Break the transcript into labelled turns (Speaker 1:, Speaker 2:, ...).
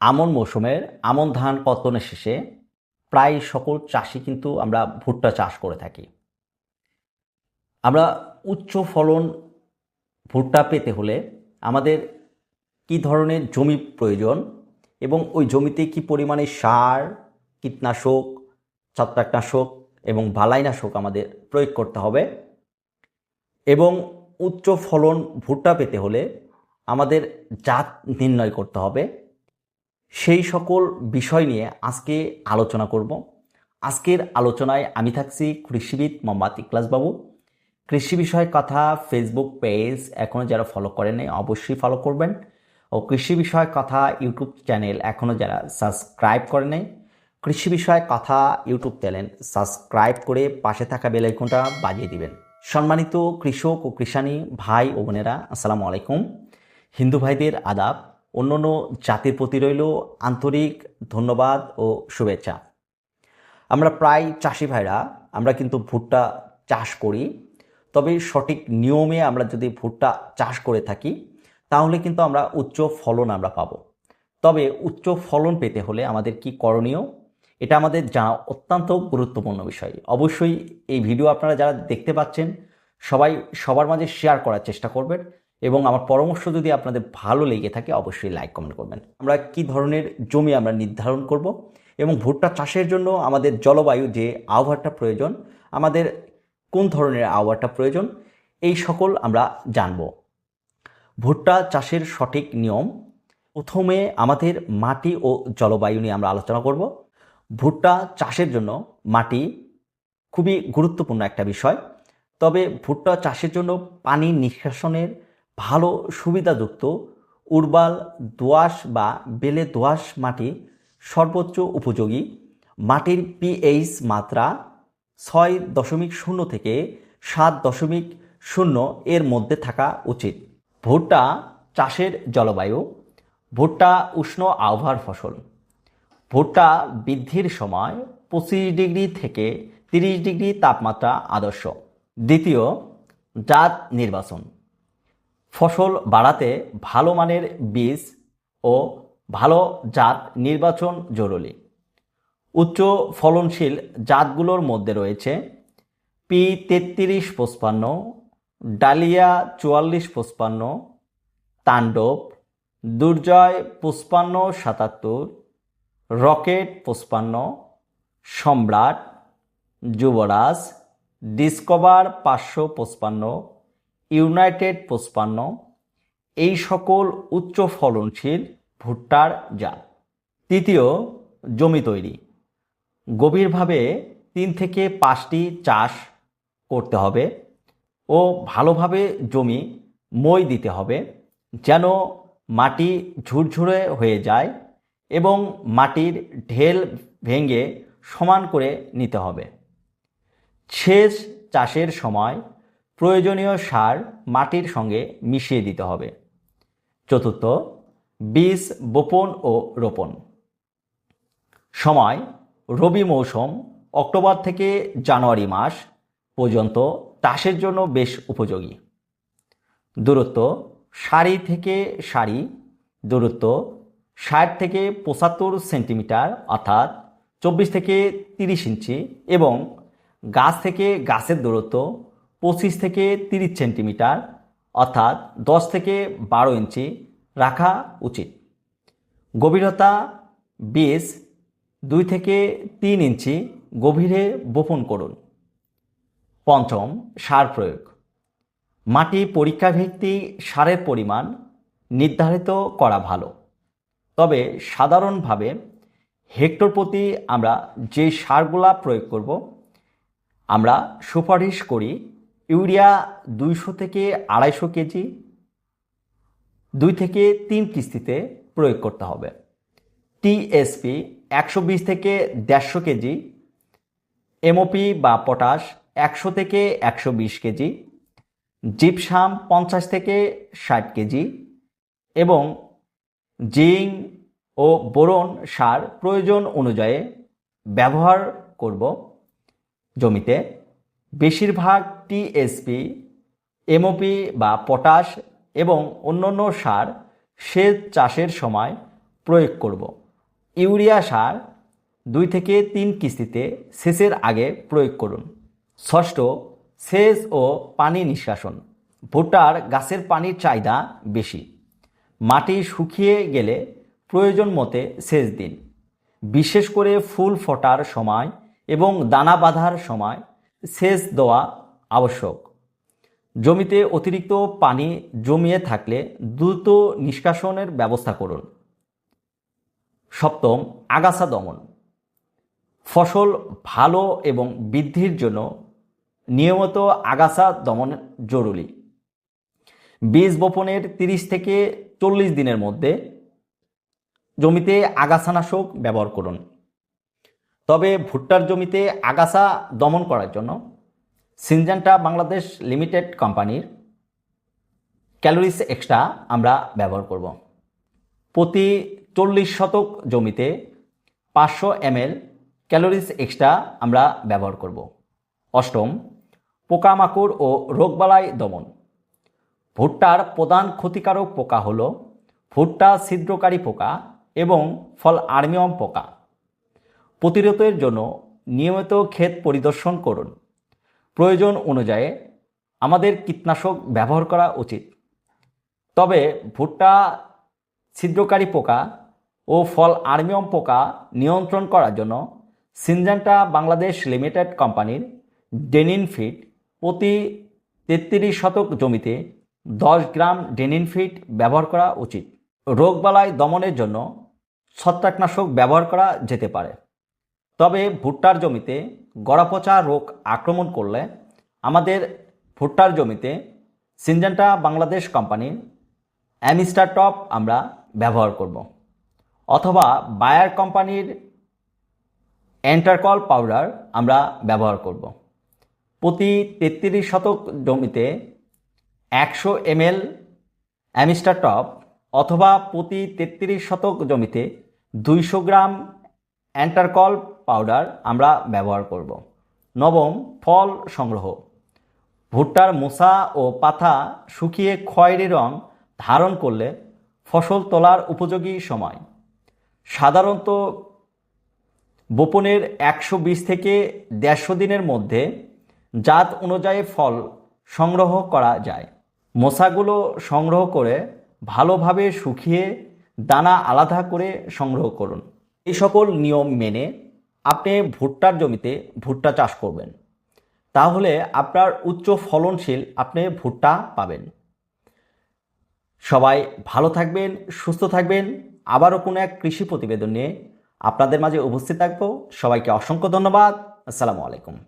Speaker 1: আমন মৌসুমের, আমন ধান পতনের শেষে প্রায় সকল চাষি কিন্তু আমরা ভুট্টা চাষ করে থাকি। আমরা উচ্চ ফলন ভুট্টা পেতে হলে আমাদের কি ধরনের জমি প্রয়োজন এবং ওই জমিতে কি পরিমাণে সার, কীটনাশক, ছত্রাকনাশক এবং বালাইনাশক আমাদের প্রয়োগ করতে হবে এবং উচ্চ ফলন ভুট্টা পেতে হলে আমাদের জাত নির্ণয় করতে হবে। সেই সকল বিষয় নিয়ে আজকে আলোচনা করব। আজকের আলোচনায় আমি থাকছি কৃষিবিদ মোহাম্মদ ইকলাসবাবু। কৃষি বিষয়ে কথা ফেসবুক পেজ এখনও যারা ফলো করেনি অবশ্যই ফলো করবেন। ও কৃষি বিষয়ে কথা ইউটিউব চ্যানেল এখনও যারা সাবস্ক্রাইব করেনি কৃষি বিষয়ে কথা ইউটিউব চ্যানেল সাবস্ক্রাইব করে পাশে থাকা বেল আইকনটা বাজিয়ে দিবেন। সম্মানিত কৃষক ও কৃষানী ভাই ও বোনেরা, আসসালামু আলাইকুম। হিন্দু ভাইদের আদাব অন্যান্য জাতির প্রতি রইল আন্তরিক ধন্যবাদ ও শুভেচ্ছা। আমরা প্রায় চাষি ভাইরা, আমরা কিন্তু ভুট্টা চাষ করি। তবে সঠিক নিয়মে আমরা যদি ভুট্টা চাষ করে থাকি, তাহলে কিন্তু আমরা উচ্চ ফলন আমরা পাবো। তবে উচ্চ ফলন পেতে হলে আমাদের কি করণীয়? এটা আমাদের জানা অত্যন্ত গুরুত্বপূর্ণ বিষয়। অবশ্যই এই ভিডিও আপনারা যারা দেখতে পাচ্ছেন, সবাই সবার মাঝে শেয়ার করার চেষ্টা করবেন। এবং আমার পরামর্শ যদি আপনাদের ভালো লেগে থাকে, অবশ্যই লাইক কমেন্ট করবেন। আমরা কি ধরনের জমি আমরা নির্ধারণ করব এবং ভুট্টা চাষের জন্য আমাদের জলবায়ু যে আবহাওয়াটা প্রয়োজন, আমাদের কোন ধরনের আবহাওয়াটা প্রয়োজন, এই সকল আমরা জানব। ভুট্টা চাষের সঠিক নিয়ম, প্রথমে আমাদের মাটি ও জলবায়ু নিয়ে আমরা আলোচনা করব। ভুট্টা চাষের জন্য মাটি খুবই গুরুত্বপূর্ণ একটা বিষয়। তবে ভুট্টা চাষের জন্য পানি নিষ্কাশনের ভালো সুবিধাযুক্ত উর্বাল দোআঁশ বা বেলে দোআঁশ মাটি সর্বোচ্চ উপযোগী। মাটির পিএইচ মাত্রা ছয় দশমিক শূন্য থেকে সাত দশমিক শূন্য এর মধ্যে থাকা উচিত। ভুট্টা চাষের জলবায়ু, ভুট্টা উষ্ণ আবহাওয়ার ফসল। ভুট্টা বৃদ্ধির সময় পঁচিশ ডিগ্রি থেকে তিরিশ ডিগ্রি তাপমাত্রা আদর্শ। দ্বিতীয়, জাত নির্বাচন। ফসল বাড়াতে ভালো মানের বীজ ও ভালো জাত নির্বাচন জরুরি। উচ্চ ফলনশীল জাতগুলোর মধ্যে রয়েছে পি তেত্রিশ পঁচপান্ন, ডালিয়া চুয়াল্লিশ পঁচপান্ন, তাণ্ডব দুর্জয় পঁচপান্ন সাতাত্তর, রকেট পঁচপান্ন, সম্রাট, যুবরাজ, ডিসকভার পাঁচশো পঁচপান্ন ইউনাইটেড পঁচপান্ন, এই সকল উচ্চ ফলনশীল ভুট্টার জাত। তৃতীয়, জমি তৈরি। গভীরভাবে তিন থেকে পাঁচটি চাষ করতে হবে ও ভালোভাবে জমি মই দিতে হবে যেন মাটি ঝুরঝুরে হয়ে যায় এবং মাটির ঢেল ভেঙে সমান করে নিতে হবে। সেচ চাষের সময় প্রয়োজনীয় সার মাটির সঙ্গে মিশিয়ে দিতে হবে। চতুর্থ, বীজ বপন ও রোপণ। সময়, রবি মৌসুম, অক্টোবর থেকে জানুয়ারি মাস পর্যন্ত চাষের জন্য বেশ উপযোগী। দূরত্ব, সারি থেকে সারি, দূরত্ব ষাট থেকে পঁচাত্তর সেন্টিমিটার অর্থাৎ চব্বিশ থেকে তিরিশ ইঞ্চি এবং গাছ থেকে গাছের দূরত্ব পঁচিশ থেকে তিরিশ সেন্টিমিটার, অর্থাৎ দশ থেকে বারো ইঞ্চি রাখা উচিত। গভীরতা বীজ দুই থেকে তিন ইঞ্চি গভীরে বপন করুন। পঞ্চম, সার প্রয়োগ। মাটি পরীক্ষাভিত্তিক সারের পরিমাণ নির্ধারিত করা ভালো। তবে সাধারণভাবে হেক্টর প্রতি আমরা যে সারগুলা প্রয়োগ করব, আমরা সুপারিশ করি ইউরিয়া দুইশো থেকে আড়াইশো কেজি, দুই থেকে তিন কিস্তিতে প্রয়োগ করতে হবে। টিএসপি একশো বিশ থেকে দেড়শো কেজি এমওপি বা পটাশ একশো থেকে একশো বিশ কেজি, জিপসাম পঞ্চাশ থেকে ষাট কেজি এবং জিং ও বোরন সার প্রয়োজন অনুযায়ী ব্যবহার করব জমিতে। বেশিরভাগ টিএসপি এমওপি বা পটাশ এবং অন্যান্য সার সেচ চাষের সময় প্রয়োগ করব। ইউরিয়া সার দুই থেকে তিন কিস্তিতে সেচের আগে প্রয়োগ করুন। ষষ্ঠ, সেচ ও পানি নিষ্কাশন। ভুট্টার গাছের পানির চাহিদা বেশি। মাটি শুকিয়ে গেলে প্রয়োজন মতে সেচ দিন। বিশেষ করে ফুল ফোটার সময় এবং দানা বাঁধার সময় সেচ দেওয়া আবশ্যক। জমিতে অতিরিক্ত পানি জমিয়ে থাকলে দ্রুত নিষ্কাশনের ব্যবস্থা করুন। সপ্তম, আগাছা দমন। ফসল ভালো এবং বৃদ্ধির জন্য নিয়মিত আগাছা দমন জরুরি। বীজ বপনের তিরিশ থেকে চল্লিশ দিনের মধ্যে জমিতে আগাছানাশক ব্যবহার করুন। তবে ভুট্টার জমিতে আগাছা দমন করার জন্য সিনজান্টা বাংলাদেশ লিমিটেড কোম্পানির ক্যালোরিস এক্সট্রা আমরা ব্যবহার করব। প্রতি চল্লিশ শতক জমিতে পাঁচশো এমএল ক্যালোরিস এক্সট্রা আমরা ব্যবহার করব। অষ্টম, পোকামাকড় ও রোগবালাই দমন। ভুট্টার প্রধান ক্ষতিকারক পোকা হল ভুট্টা ছিদ্রকারী পোকা এবং ফল আর্মিয়ম পোকা। প্রতিরোধের জন্য নিয়মিত ক্ষেত পরিদর্শন করুন। প্রয়োজন অনুযায়ী আমাদের কীটনাশক ব্যবহার করা উচিত। তবে ভুট্টা, ছিদ্রকারী পোকা ও ফল আর্মিয়ম পোকা নিয়ন্ত্রণ করার জন্য সিনজান্টা বাংলাদেশ লিমিটেড কোম্পানির ডেনিন ফিট প্রতি তেত্রিশ শতক জমিতে দশ গ্রাম ডেনিন ফিট ব্যবহার করা উচিত। রোগবালাই দমনের জন্য ছত্রাকনাশক ব্যবহার করা যেতে পারে। তবে ভুট্টার জমিতে গড়াপচা রোগ আক্রমণ করলে আমাদের ভুট্টার জমিতে সিনজেন্টা বাংলাদেশ কোম্পানির অ্যামিস্টার টপ আমরা ব্যবহার করব। অথবা বায়ার কোম্পানির অ্যান্টারকল পাউডার আমরা ব্যবহার করব। প্রতি তেত্রিশ শতক জমিতে একশো এমএল অ্যামিস্টার টপ অথবা প্রতি তেত্রিশ শতক জমিতে দুইশো গ্রাম অ্যান্টারকল পাউডার আমরা ব্যবহার করব। নবম, ফল সংগ্রহ। ভুট্টার মোসা ও পাতা শুকিয়ে খয়েরি রং ধারণ করলে ফসল তোলার উপযোগী সময়। সাধারণত বপনের একশো বিশ থেকে দেড়শো দিনের মধ্যে জাত অনুযায়ী ফল সংগ্রহ করা যায়। মশাগুলো সংগ্রহ করে ভালোভাবে শুকিয়ে দানা আলাদা করে সংগ্রহ করুন। এই সকল নিয়ম মেনে আপনি ভুট্টার জমিতে ভুট্টা চাষ করবেন। তাহলে আপনার উচ্চ ফলনশীল আপনি ভুট্টা পাবেন। সবাই ভালো থাকবেন, সুস্থ থাকবেন। আবারও কোনো এক কৃষি প্রতিবেদন নিয়ে আপনাদের মাঝে উপস্থিত থাকব। সবাইকে অসংখ্য ধন্যবাদ। আসসালামু আলাইকুম।